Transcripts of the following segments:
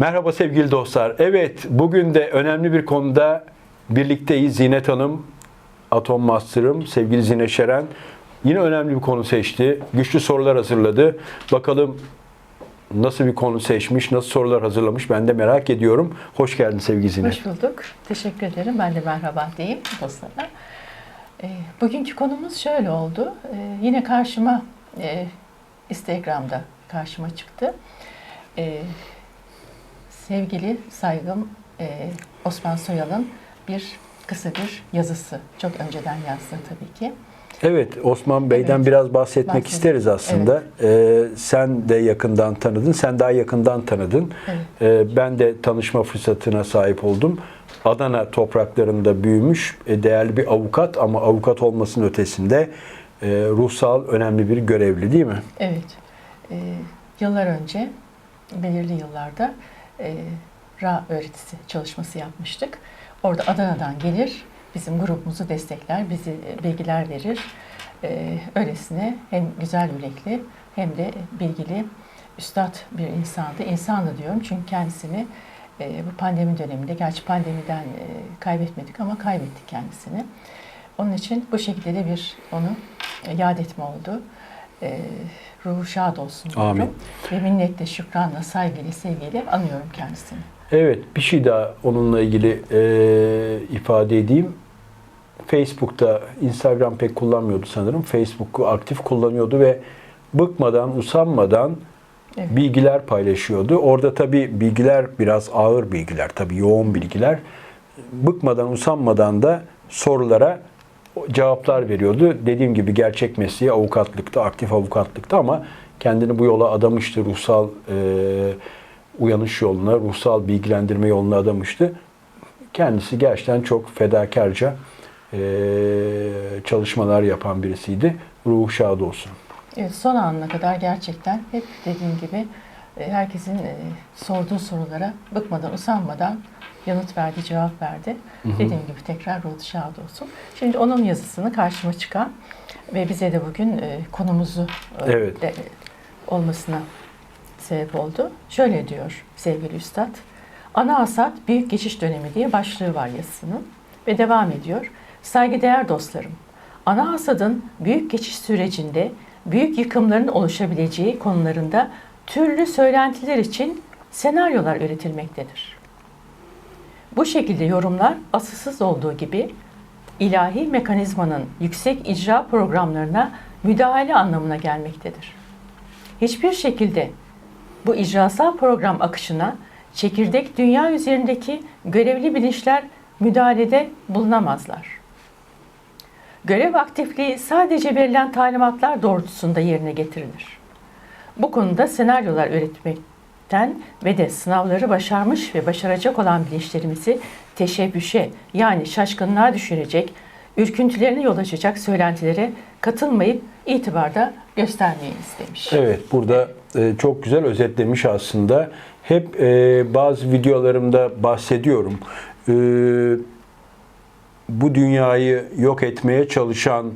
Merhaba sevgili dostlar. Evet, bugün de önemli bir konuda birlikteyiz. Zinet Hanım, Atom Master'ım, sevgili Zinet Şeren yine önemli bir konu seçti. Güçlü sorular hazırladı. Bakalım nasıl bir konu seçmiş, nasıl sorular hazırlamış ben de merak ediyorum. Hoş geldin sevgili Zinet. Hoş bulduk. Teşekkür ederim. Ben de merhaba diyeyim dostlara. E, bugünkü konumuz şöyle oldu. E, yine karşıma e, Instagram'da karşıma çıktı. E, sevgili saygım e, Osman Soyal'ın bir kısa bir yazısı. Çok önceden yazdı tabii ki. Evet, Osman Bey'den Evet. biraz bahsetmek Bahsedelim. isteriz aslında. Ee, sen de yakından tanıdın, sen daha yakından tanıdın. Evet. Ee, ben de tanışma fırsatına sahip oldum. Adana topraklarında büyümüş, e, değerli bir avukat ama avukat olmasının ötesinde e, ruhsal önemli bir görevli değil mi? Evet. E, yıllar önce, belirli yıllarda e, Ra öğretisi çalışması yapmıştık. Orada Adana'dan gelir, bizim grubumuzu destekler, bizi bilgiler verir. E, öylesine hem güzel yürekli hem de bilgili, üstad bir insandı. İnsandı diyorum çünkü kendisini e, bu pandemi döneminde, gerçi pandemiden e, kaybetmedik ama kaybettik kendisini. Onun için bu şekilde de bir onu e, yad etme oldu. E, ruhu şad olsun diyorum. Amin. Ve minnetle, şükranla, saygıyla, sevgiyle anıyorum kendisini. Evet, bir şey daha onunla ilgili e, ifade edeyim. Facebook'ta, Instagram pek kullanmıyordu sanırım. Facebook'u aktif kullanıyordu ve bıkmadan, usanmadan Evet. bilgiler paylaşıyordu. Orada tabii bilgiler biraz ağır bilgiler, tabii yoğun bilgiler. Bıkmadan, usanmadan da sorulara cevaplar veriyordu. Dediğim gibi gerçek mesleği avukatlıkta, aktif avukatlıkta ama kendini bu yola adamıştı. Ruhsal e, uyanış yoluna, ruhsal bilgilendirme yoluna adamıştı. Kendisi gerçekten çok fedakarca e, çalışmalar yapan birisiydi. Ruhu şad olsun. Evet, son anına kadar gerçekten hep dediğim gibi herkesin e, sorduğu sorulara bıkmadan, usanmadan yanıt verdi, cevap verdi. Dediğim gibi tekrar ruhu şad olsun. Şimdi onun yazısını karşıma çıkan ve bize de bugün e, konumuzu e, Evet. de- olmasına sebep oldu. Şöyle diyor sevgili Üstad. Ana hasat büyük geçiş dönemi diye başlığı var yazısının ve devam ediyor. Saygıdeğer dostlarım, ana hasadın büyük geçiş sürecinde büyük yıkımların oluşabileceği konularında türlü söylentiler için senaryolar üretilmektedir. Bu şekilde yorumlar asılsız olduğu gibi ilahi mekanizmanın yüksek icra programlarına müdahale anlamına gelmektedir. Hiçbir şekilde bu icrasal program akışına çekirdek dünya üzerindeki görevli bilinçler müdahalede bulunamazlar. Görev aktifliği sadece verilen talimatlar doğrultusunda yerine getirilir. Bu konuda senaryolar üretmekten ve de sınavları başarmış ve başaracak olan bilinçlerimizi teşebbüşe yani şaşkınlığa düşürecek, ürküntülerine yol açacak söylentilere katılmayıp itibarda göstermeyiniz demiş. Evet, burada e, çok güzel özetlemiş aslında. Hep e, bazı videolarımda bahsediyorum. E, bu dünyayı yok etmeye çalışan,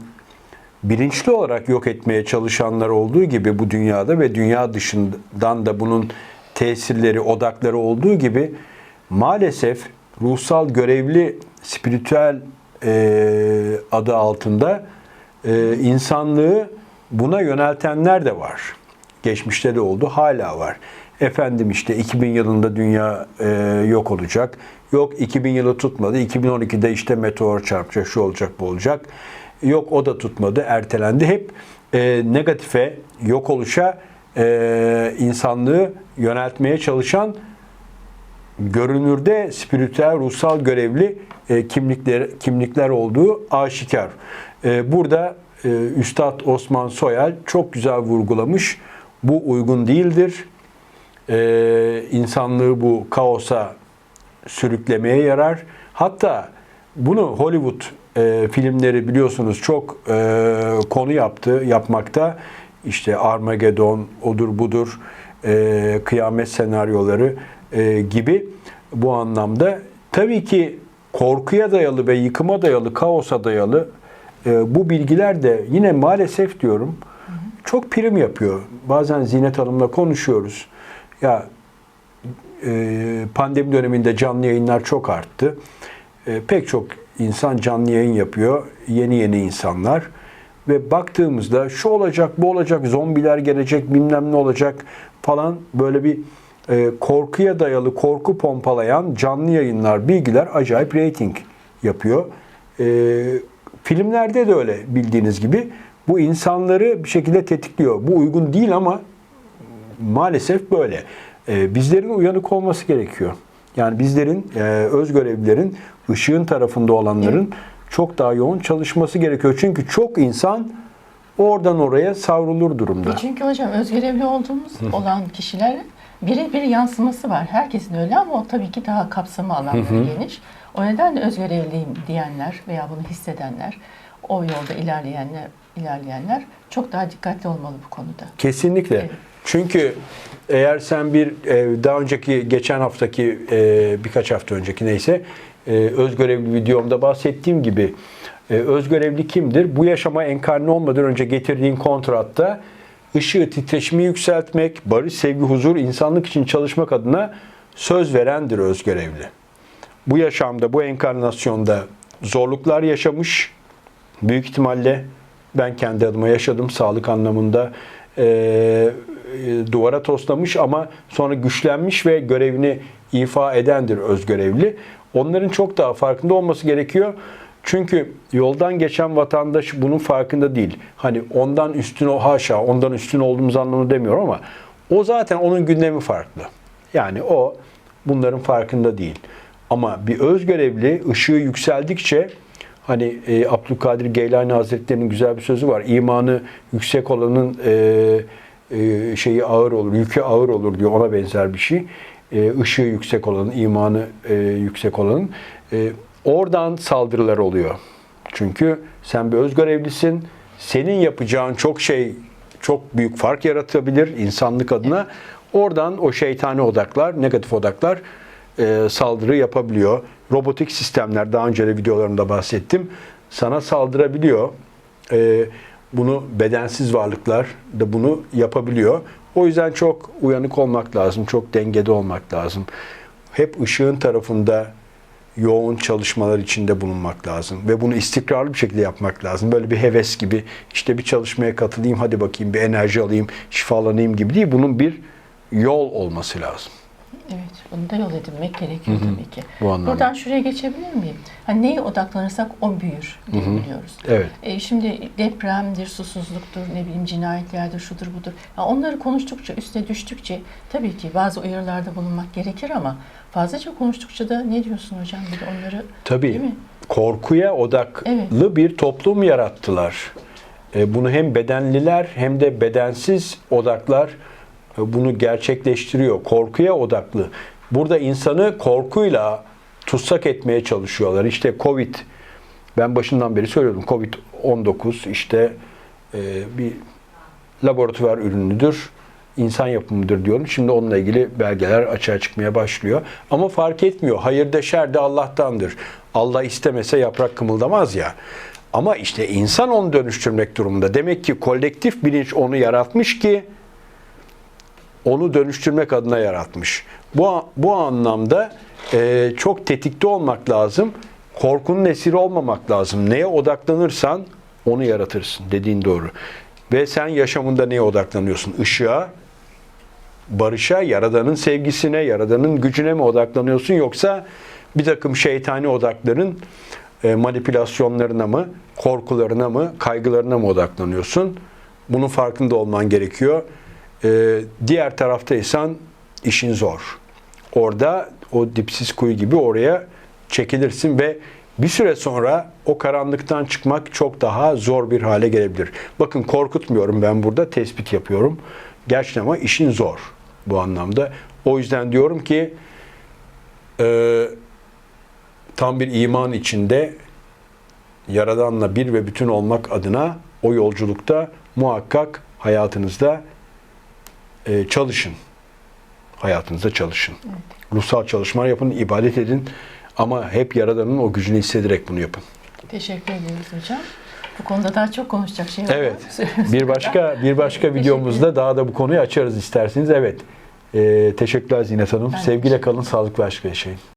bilinçli olarak yok etmeye çalışanlar olduğu gibi bu dünyada ve dünya dışından da bunun tesirleri, odakları olduğu gibi maalesef ruhsal görevli, spiritüel e, adı altında e, insanlığı buna yöneltenler de var. Geçmişte de oldu, hala var. Efendim işte 2000 yılında dünya e, yok olacak. Yok 2000 yılı tutmadı. 2012'de işte meteor çarpacak, şu olacak, bu olacak. Yok o da tutmadı, ertelendi. Hep e, negatife, yok oluşa e, insanlığı yöneltmeye çalışan görünürde spiritüel, ruhsal görevli e, kimlikler kimlikler olduğu aşikar. E, burada e, Üstad Osman Soyal çok güzel vurgulamış. Bu uygun değildir. E, insanlığı bu kaosa sürüklemeye yarar. Hatta bunu Hollywood e, filmleri biliyorsunuz çok e, konu yaptı, yapmakta. İşte Armageddon, odur budur, e, kıyamet senaryoları e, gibi bu anlamda. Tabii ki korkuya dayalı ve yıkıma dayalı, kaosa dayalı e, bu bilgiler de yine maalesef diyorum çok prim yapıyor. Bazen Zinet Hanım'la konuşuyoruz. Ya e, pandemi döneminde canlı yayınlar çok arttı. E, pek çok insan canlı yayın yapıyor. Yeni yeni insanlar. Ve baktığımızda şu olacak, bu olacak, zombiler gelecek, bilmem ne olacak falan böyle bir e, korkuya dayalı, korku pompalayan canlı yayınlar, bilgiler acayip reyting yapıyor. E, filmlerde de öyle bildiğiniz gibi. Bu insanları bir şekilde tetikliyor. Bu uygun değil ama maalesef böyle. Ee, bizlerin uyanık olması gerekiyor. Yani bizlerin, e, öz görevlilerin, ışığın tarafında olanların çok daha yoğun çalışması gerekiyor. Çünkü çok insan oradan oraya savrulur durumda. E Çünkü hocam özgürevli olduğumuz olan kişilerin birebir yansıması var. Herkesin öyle ama o tabii ki daha kapsamı alanları geniş. O nedenle özgürevliyim diyenler veya bunu hissedenler, o yolda ilerleyenler, ilerleyenler çok daha dikkatli olmalı bu konuda. Kesinlikle. Evet. Çünkü eğer sen bir e, daha önceki geçen haftaki e, birkaç hafta önceki neyse e, öz görevli videomda bahsettiğim gibi e, öz görevli kimdir? Bu yaşama enkarne olmadan önce getirdiğin kontratta ışığı titreşimi yükseltmek, barış, sevgi, huzur, insanlık için çalışmak adına söz verendir öz görevli. Bu yaşamda, bu enkarnasyonda zorluklar yaşamış, büyük ihtimalle ben kendi adıma yaşadım sağlık anlamında e, e, duvara toslamış ama sonra güçlenmiş ve görevini ifa edendir öz görevli. Onların çok daha farkında olması gerekiyor. Çünkü yoldan geçen vatandaş bunun farkında değil. Hani ondan üstün o haşa, ondan üstün olduğumuz anlamında demiyorum ama o zaten onun gündemi farklı. Yani o bunların farkında değil. Ama bir öz görevli ışığı yükseldikçe hani e, Abdülkadir Geylani Hazretleri'nin güzel bir sözü var. İmanı yüksek olanın e, e, şeyi ağır olur, yükü ağır olur diyor. Ona benzer bir şey. E, ışığı yüksek olanın, imanı e, yüksek olanın. E, oradan saldırılar oluyor. Çünkü sen bir öz görevlisin. Senin yapacağın çok şey çok büyük fark yaratabilir insanlık adına. Oradan o şeytani odaklar, negatif odaklar e, saldırı yapabiliyor. Robotik sistemler, daha önce de videolarımda bahsettim, sana saldırabiliyor. E, bunu bedensiz varlıklar da bunu yapabiliyor. O yüzden çok uyanık olmak lazım, çok dengede olmak lazım. Hep ışığın tarafında yoğun çalışmalar içinde bulunmak lazım ve bunu istikrarlı bir şekilde yapmak lazım. Böyle bir heves gibi işte bir çalışmaya katılayım hadi bakayım bir enerji alayım, şifalanayım gibi değil. Bunun bir yol olması lazım. Evet, bunu da yol edinmek gerekiyor tabii ki. Bu anlamda. Buradan şuraya geçebilir miyim? Hani neye odaklanırsak o büyür diye biliyoruz. Evet. E, şimdi depremdir, susuzluktur, ne bileyim cinayetlerdir, şudur budur. Ya onları konuştukça, üstüne düştükçe tabii ki bazı uyarılarda bulunmak gerekir ama fazlaca konuştukça da ne diyorsun hocam? Bir de onları Tabii. değil mi? Korkuya odaklı Evet. bir toplum yarattılar. E, Bunu hem bedenliler hem de bedensiz odaklar bunu gerçekleştiriyor. Korkuya odaklı. Burada insanı korkuyla tutsak etmeye çalışıyorlar. İşte Covid, ben başından beri söylüyordum. Covid-19 işte e, bir laboratuvar ürünüdür, insan yapımıdır diyorum. Şimdi onunla ilgili belgeler açığa çıkmaya başlıyor. Ama fark etmiyor. Hayır de şer de Allah'tandır. Allah istemese yaprak kımıldamaz ya. Ama işte insan onu dönüştürmek durumunda. Demek ki kolektif bilinç onu yaratmış ki onu dönüştürmek adına yaratmış. Bu, bu anlamda e, çok tetikte olmak lazım. Korkunun esiri olmamak lazım. Neye odaklanırsan onu yaratırsın. Dediğin doğru. Ve sen yaşamında neye odaklanıyorsun? Işığa, barışa, Yaradan'ın sevgisine, Yaradan'ın gücüne mi odaklanıyorsun? Yoksa bir takım şeytani odakların e, manipülasyonlarına mı, korkularına mı, kaygılarına mı odaklanıyorsun? Bunun farkında olman gerekiyor. E, diğer taraftaysan işin zor. Orada o dipsiz kuyu gibi oraya çekilirsin ve bir süre sonra o karanlıktan çıkmak çok daha zor bir hale gelebilir. Bakın korkutmuyorum ben burada tespit yapıyorum. Gerçekten ama işin zor bu anlamda. O yüzden diyorum ki e, tam bir iman içinde Yaradan'la bir ve bütün olmak adına o yolculukta muhakkak hayatınızda e, çalışın. Hayatınızda çalışın. Ruhsal çalışmalar yapın, ibadet edin ama hep Yaradan'ın o gücünü hissederek bunu yapın. Teşekkür ediyoruz hocam. Bu konuda daha çok konuşacak şey var. Evet. Bir başka bir başka videomuzda daha da bu konuyu açarız isterseniz. Evet. Ee, teşekkürler Zinet Hanım. Ben Sevgiyle kalın, sağlıklı aşk yaşayın.